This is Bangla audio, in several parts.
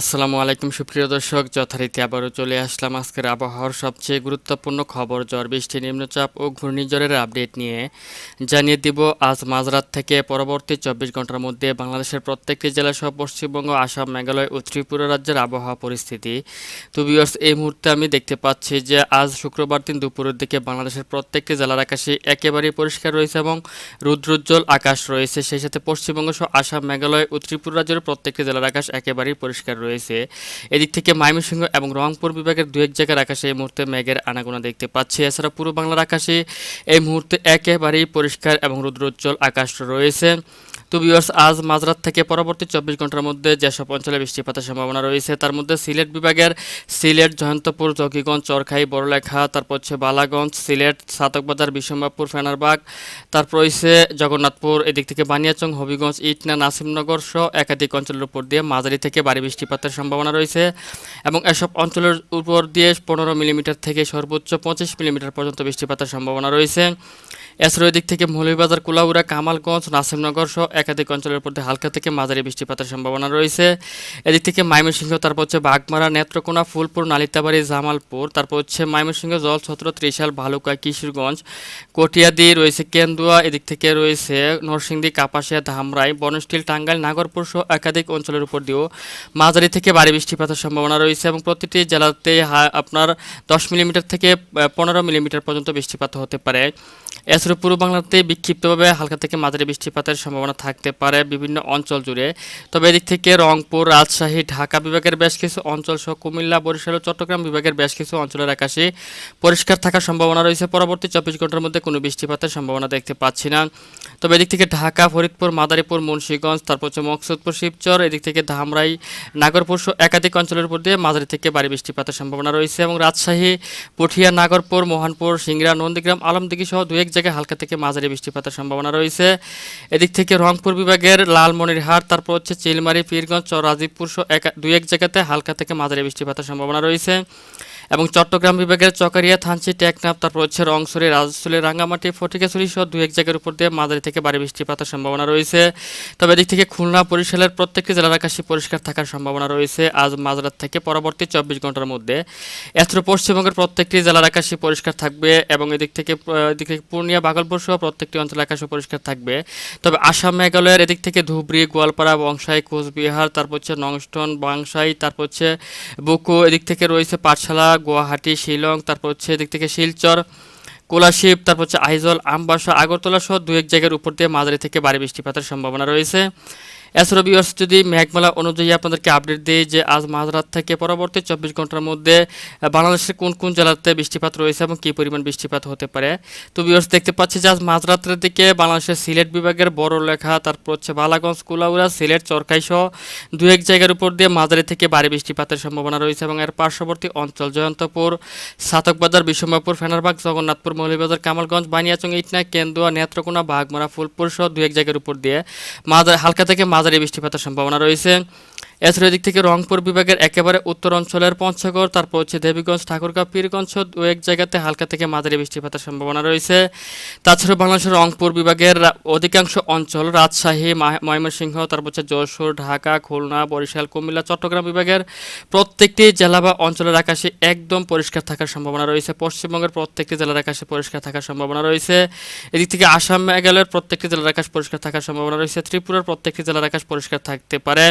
আসসালামু আলাইকুম, সুপ্রিয় দর্শক। যথারীতি আবারও চলে আসলাম আজকের আবহাওয়ার সবচেয়ে গুরুত্বপূর্ণ খবর। ঝড়, বৃষ্টি, নিম্নচাপ ও ঘূর্ণিঝড়ের আপডেট নিয়ে জানিয়ে দিব, আজ মাঝরাত থেকে পরবর্তী চব্বিশ ঘণ্টার মধ্যে বাংলাদেশের প্রত্যেকটি জেলাসহ পশ্চিমবঙ্গ, আসাম, মেঘালয় ও ত্রিপুরা রাজ্যের আবহাওয়া পরিস্থিতি। তো বিয়ার্স এই মুহূর্তে আমি দেখতে পাচ্ছি যে, আজ শুক্রবার দিন দুপুরের দিকে বাংলাদেশের প্রত্যেকটি জেলার আকাশে একেবারেই পরিষ্কার রয়েছে এবং রুদ্রোজ্জ্বল আকাশ রয়েছে। সেই সাথে পশ্চিমবঙ্গ সহ আসাম, মেঘালয় ও ত্রিপুরা রাজ্যের প্রত্যেকটি জেলার আকাশ একেবারেই পরিষ্কার রয়েছে। এদিক থেকে ময়মনসিংহ এবং রংপুর বিভাগের দু এক জায়গার আকাশে এই মুহূর্তে মেঘের আনাগোনা দেখতে পাচ্ছি। এছাড়া পূর্ব বাংলার আকাশে এই মুহূর্তে একেবারেই পরিষ্কার এবং রুদ্রোজ্জ্বল আকাশ রয়েছে। তো ভিউয়ার্স আজ মাঝরাত থেকে পরবর্তী চব্বিশ ঘণ্টার মধ্যে যেসব অঞ্চলে বৃষ্টিপাতের সম্ভাবনা রয়েছে, তার মধ্যে সিলেট বিভাগের সিলেট, জয়ন্তপুর, জকিগঞ্জ, চরখাই, বড়লেখা, তারপর হচ্ছে বালাগঞ্জ, সিলেট, সাতকবাজার বিশম্বাপুর ফেনারবাগ, তারপর রয়েছে জগন্নাথপুর, এদিক থেকে বানিয়াচং, হবিগঞ্জ, ইটনা, নাসিমনগর সহ একাধিক অঞ্চলের উপর দিয়ে মাঝারি থেকে ভারী বৃষ্টিপাতের সম্ভাবনা রয়েছে এবং এসব অঞ্চলের উপর দিয়ে পনেরো মিলিমিটার থেকে সর্বোচ্চ পঁচিশ মিলিমিটার পর্যন্ত বৃষ্টিপাতের সম্ভাবনা রয়েছে। এছাড়াও এদিক থেকে মৌলভীবাজার, কুলাউড়া, কামালগঞ্জ, নাসিমনগর সহ একাধিক অঞ্চলের দিয়ে হালকা থেকে মাঝারি বৃষ্টিপাতের সম্ভাবনা রয়েছে। এদিক থেকে ময়মনসিংহ, তারপর হচ্ছে বাগমারা, নেত্রকোনা, ফুলপুর, নালিতাবাড়ি, জামালপুর, তারপর হচ্ছে ময়মনসিংহ, জলছত্র, ত্রিশাল, ভালুকা, কিশোরগঞ্জ, কটিয়াদি রয়েছে কেন্দুয়া, এদিক থেকে রয়েছে নরসিংদী, কাপাসিয়া, ধামরাই বনস্টিল টাঙ্গাইল, নাগরপুর সহ একাধিক অঞ্চলের উপর দিয়েও মাঝারি থেকে ভারী বৃষ্টিপাতের সম্ভাবনা রয়েছে এবং প্রতিটি জেলাতে আপনার দশ মিলিমিটার থেকে পনেরো মিলিমিটার পর্যন্ত বৃষ্টিপাত হতে পারে। এছাড়া পূর্ব বাংলাতে বিক্ষিপ্তভাবে হালকা থেকে মাঝারি বৃষ্টিপাতের সম্ভাবনা থাকতে পারে বিভিন্ন অঞ্চল জুড়ে। তবে এদিক থেকে রংপুর, রাজশাহী, ঢাকা বিভাগের বেশ কিছু অঞ্চল সহ কুমিল্লা, বরিশাল ও চট্টগ্রাম বিভাগের বেশ কিছু অঞ্চলের আকাশে পরিষ্কার থাকার সম্ভাবনা রয়েছে। পরবর্তী চব্বিশ ঘণ্টার মধ্যে কোনো বৃষ্টিপাতের সম্ভাবনা দেখতে পাচ্ছি না। তবে এদিক থেকে ঢাকা, ফরিদপুর, মাদারীপুর, মুন্সীগঞ্জ, তারপর হচ্ছে মকসুদপুর, শিবচর, এদিক থেকে ধামরাই, নাগরপুর সহ একাধিক অঞ্চলের উপর দিয়ে মাঝারি থেকে ভারী বৃষ্টিপাতের সম্ভাবনা রয়েছে এবং রাজশাহী, পুঠিয়া, নাগরপুর, মোহনপুর, সিংড়া, নন্দীগ্রাম, আলমদিঘি সহ দু এক জায়গায় হালকা থেকে মাঝারি বৃষ্টিপাতের সম্ভাবনা রয়েছে। এদিক থেকে রংপুর বিভাগের লালমনিরহাট, তারপর হচ্ছে চিলমারি, পীরগঞ্জ ও রাজীবপুর সহ এক দুই এক জায়গাতে হালকা থেকে মাঝারি বৃষ্টিপাতের সম্ভাবনা রয়েছে। এবং চট্টগ্রাম বিভাগের চকারিয়া থানচি টেকনাফ, তারপর হচ্ছে রংসরি, রাজস্থলী, রাঙ্গামাটি ফটিকাছড়ি সহ দু এক জায়গার উপর দিয়ে মাঝারি থেকে ভারী বৃষ্টিপাতের সম্ভাবনা রয়েছে। তবে এদিক থেকে খুলনা বরিশালের প্রত্যেকটি জেলার আকাশে পরিষ্কার থাকার সম্ভাবনা রয়েছে। আজ মাঝরাত থেকে পরবর্তী চব্বিশ ঘণ্টার মধ্যে এছাড়া পশ্চিমবঙ্গের প্রত্যেকটি জেলার আকাশে পরিষ্কার থাকবে এবং এদিক থেকে এদিক থেকে পূর্ণিয়া, বাগলপুর সহ প্রত্যেকটি অঞ্চলের আকাশে পরিষ্কার থাকবে। তবে আসাম, মেঘালয়ের এদিক থেকে ধুবড়ি, গোয়ালপাড়া, বংশাই, কোচবিহার, তারপর হচ্ছে নংস্টন, বাংশাই, তারপর হচ্ছে বুকু, এদিক থেকে রয়েছে পাঠশালা গুয়াহাটি, শিলং, তারপর হচ্ছে এদিক থেকে শিলচর কোলাশিপ তারপর হচ্ছে আইজল, আমবাসা, আগরতলা সহ দু এক জায়গার উপর দিয়ে মাঝারি থেকে ভারী বৃষ্টিপাতের সম্ভাবনা রয়েছে। এছাড়া বিয়ার্স যদি মেঘমালা অনুযায়ী আপনাদেরকে আপডেট দিই যে আজ মাঝরাত থেকে পরবর্তী চব্বিশ ঘণ্টার মধ্যে বাংলাদেশের কোন কোন জেলাতে বৃষ্টিপাত রয়েছে এবং কী পরিমাণ বৃষ্টিপাত হতে পারে? তো বিয়ার্স দেখতে পাচ্ছি যে আজ মাঝরাতের দিকে বাংলাদেশের সিলেট বিভাগের বড় লেখা তারপর হচ্ছে বালাগঞ্জ, কুলাউড়া, সিলেট চরকাই সহ দু এক জায়গার উপর দিয়ে মাঝারি থেকে ভারী বৃষ্টিপাতের সম্ভাবনা রয়েছে এবং এর পার্শ্ববর্তী অঞ্চল জয়ন্তপুর, সাতকবাজার বিশ্বম্বরপুর ফেনারবাগ, জগন্নাথপুর মৌলিবাজার কামালগঞ্জ, বানিয়াচং ইটনা কেন্দুয়া, নেত্রকোনা বাঘমারা ফুলপুর সহ দু এক জায়গার উপর দিয়ে হালকা থেকে মাঝারি বৃষ্টিপাতের সম্ভাবনা রয়েছে। এছাড়া এদিক থেকে রংপুর বিভাগের একেবারে উত্তর অঞ্চলের পঞ্চগড়, তারপর হচ্ছে দেবীগঞ্জ, ঠাকুরগাঁও পীরগঞ্জ দু এক জায়গাতে হালকা থেকে মাঝারি বৃষ্টিপাতের সম্ভাবনা রয়েছে। তাছাড়া বাংলাদেশের রংপুর বিভাগের অধিকাংশ অঞ্চল রাজশাহী ময়মনসিংহ, তারপর হচ্ছে যশোর, ঢাকা, খুলনা, বরিশাল, কুমিল্লা, চট্টগ্রাম বিভাগের প্রত্যেকটি জেলা বা অঞ্চলের আকাশে একদম পরিষ্কার থাকার সম্ভাবনা রয়েছে। পশ্চিমবঙ্গের প্রত্যেকটি জেলার আকাশে পরিষ্কার থাকার সম্ভাবনা রয়েছে। এদিক থেকে আসাম, মেঘালয়ের প্রত্যেকটি জেলার আকাশ পরিষ্কার থাকার সম্ভাবনা রয়েছে। ত্রিপুরার প্রত্যেকটি জেলার আকাশ পরিষ্কার থাকতে পারে।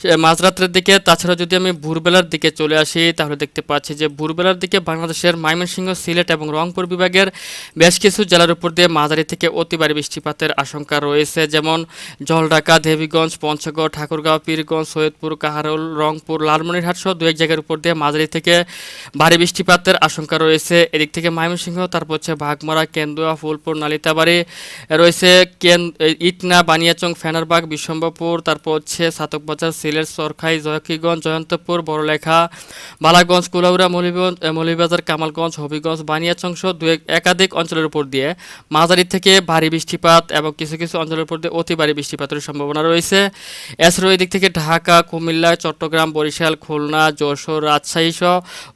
সে মাঝরাতের দিকে, তাছাড়া যদি আমি ভোরবেলার দিকে চলে আসি, তাহলে দেখতে পাচ্ছি যে ভোরবেলার দিকে বাংলাদেশের ময়মনসিংহ সিলেট এবং রংপুর বিভাগের বেশ কিছু জেলার উপর দিয়ে মাঝারি থেকে অতি ভারী বৃষ্টিপাতের আশঙ্কা রয়েছে। যেমন জলঢাকা, দেবীগঞ্জ, পঞ্চগড়, ঠাকুরগাঁও, পীরগঞ্জ, সৈয়দপুর, কাহারোল, রংপুর, লালমনিরহাট সহ দু এক জায়গার উপর দিয়ে মাঝারি থেকে ভারী বৃষ্টিপাতের আশঙ্কা রয়েছে। এদিক থেকে ময়মনসিংহ, তারপর হচ্ছে ভাগমারা কেন্দুয়া, ফুলপুর, নালিতাবাড়ি রয়েছে। কেন ইটনা, বানিয়াচং, ফেনারবাগ, বিশ্বম্বরপুর, তারপর হচ্ছে সাতকবাজার সিলেট সরখাই জয়কিগঞ্জ, জয়ন্তপুর, বড়লেখা, বালাগঞ্জ, কুলাউড়া মৌলিগঞ্জ মৌলিবাজার কামালগঞ্জ, হবিগঞ্জ বানিয়াচং সহ দু একাধিক অঞ্চলের উপর দিয়ে মাঝারি থেকে ভারী বৃষ্টিপাত এবং কিছু কিছু অঞ্চলের উপর দিয়ে অতি ভারী বৃষ্টিপাতের সম্ভাবনা রয়েছে। এছাড়াও এদিক থেকে ঢাকা, কুমিল্লা, চট্টগ্রাম, বরিশাল, খুলনা, যশোর, রাজশাহী সহ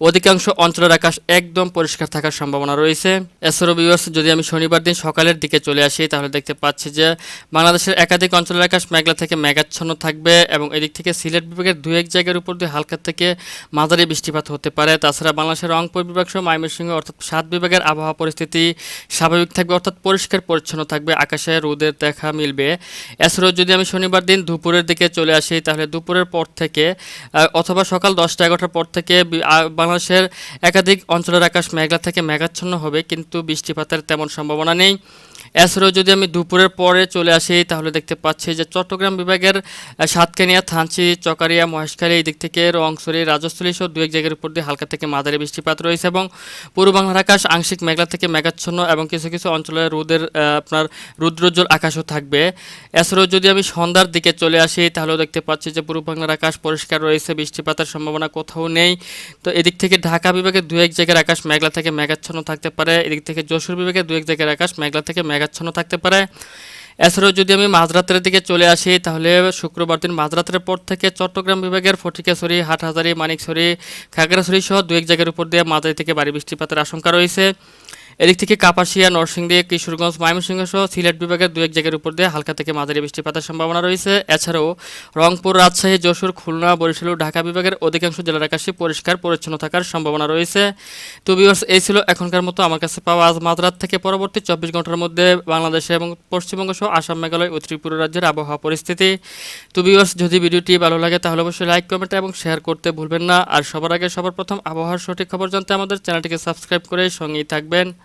অধিকাংশ অঞ্চলের আকাশ একদম পরিষ্কার থাকার সম্ভাবনা রয়েছে। এছাড়াও বিবাস যদি আমি শনিবার দিন সকালের দিকে চলে আসি, তাহলে দেখতে পাচ্ছি যে বাংলাদেশের একাধিক অঞ্চলের আকাশ মেঘলা থেকে মেঘাচ্ছন্ন থাকবে এবং এদিক থেকে সিলেট বিভাগের দু এক জায়গার উপর দিয়ে হালকা থেকে মাঝারি বৃষ্টিপাত হতে পারে। তাছাড়া বাংলাদেশের রংপুর বিভাগ সহ ময়মনসিংহ অর্থাৎ সাত বিভাগের আবহাওয়া পরিস্থিতি স্বাভাবিক থাকবে, অর্থাৎ পরিষ্কার পরিচ্ছন্ন থাকবে, আকাশে রোদের দেখা মিলবে। এছাড়াও যদি আমি শনিবার দিন দুপুরের দিকে চলে আসি, তাহলে দুপুরের পর থেকে অথবা সকাল দশটা এগারোটার পর থেকে বাংলাদেশের একাধিক অঞ্চলের আকাশ মেঘলা থেকে মেঘাচ্ছন্ন হবে, কিন্তু বৃষ্টিপাতের তেমন সম্ভাবনা নেই। এছাড়াও যদি আমি দুপুরের পরে চলে আসি, তাহলে দেখতে পাচ্ছি যে চট্টগ্রাম বিভাগের সাতকানিয়া, থানচি, চকারিয়া, মহেশখালী এই দিক থেকে রংসরি, রাজস্থলী সহ দু এক জায়গার উপর দিয়ে হালকা থেকে মাঝারি বৃষ্টিপাত রয়েছে এবং পূর্ব বাংলার আকাশ আংশিক মেঘলা থেকে মেঘাচ্ছন্ন এবং কিছু কিছু অঞ্চলে রোদের আপনার রুদ্রোজ্জ্বল আকাশও থাকবে। এছাড়াও যদি আমি সন্ধ্যার দিকে চলে আসি, তাহলেও দেখতে পাচ্ছি যে পূর্ব বাংলার আকাশ পরিষ্কার রয়েছে, বৃষ্টিপাতের সম্ভাবনা কোথাও নেই। তো এদিক থেকে ঢাকা বিভাগে দু এক জায়গার আকাশ মেঘলা থেকে মেঘাচ্ছন্ন থাকতে পারে, এদিক থেকে যশোর বিভাগে দু এক জায়গার আকাশ মেঘলা থেকে মেঘাচ্ছন্ন থাকতে পারে। এছাড়াও যদি আমি মাঝরাতের দিকে চলে আসি, তাহলে শুক্রবার দিন মাঝরাতের পর থেকে চট্টগ্রাম বিভাগের ফটিকাছড়ি হাটহাজারি, মানিকছড়ি, খাগড়াছড়ি সহ দু এক জায়গার উপর দিয়ে মাঝারি থেকে বাড়ি বৃষ্টিপাতের আশঙ্কা রয়েছে। এদিক থেকে কাপাসিয়া, নরসিংদী, কিশোরগঞ্জ, ময়মনসিংহ সহ সিলেট বিভাগের দু এক জায়গার উপর দিয়ে হালকা থেকে মাঝারি বৃষ্টিপাতের সম্ভাবনা রয়েছে। এছাড়াও রংপুর, রাজশাহী, যশোর, খুলনা, বরিশাল ঢাকা বিভাগের অধিকাংশ জেলার আকাশে পরিষ্কার, পরিচ্ছন্ন থাকার সম্ভাবনা রয়েছে। তো বিভার্স এই ছিল এখনকার মতো। আমার কাছে পাওয়া আজ মাঝরাত থেকে পরবর্তী চব্বিশ ঘণ্টার মধ্যে বাংলাদেশে এবং পশ্চিমবঙ্গ সহ আসাম, মেঘালয় ও ত্রিপুরা রাজ্যের আবহাওয়া পরিস্থিতি। তো বিভার্স যদি ভিডিওটি ভালো লাগে তাহলে অবশ্যই লাইক কমেন্ট এবং শেয়ার করতে ভুলবেন না। আর সবার আগে সবার প্রথম আবহাওয়ার সঠিক খবর জানতে আমাদের চ্যানেলটিকে সাবস্ক্রাইব করে সঙ্গেই থাকবেন।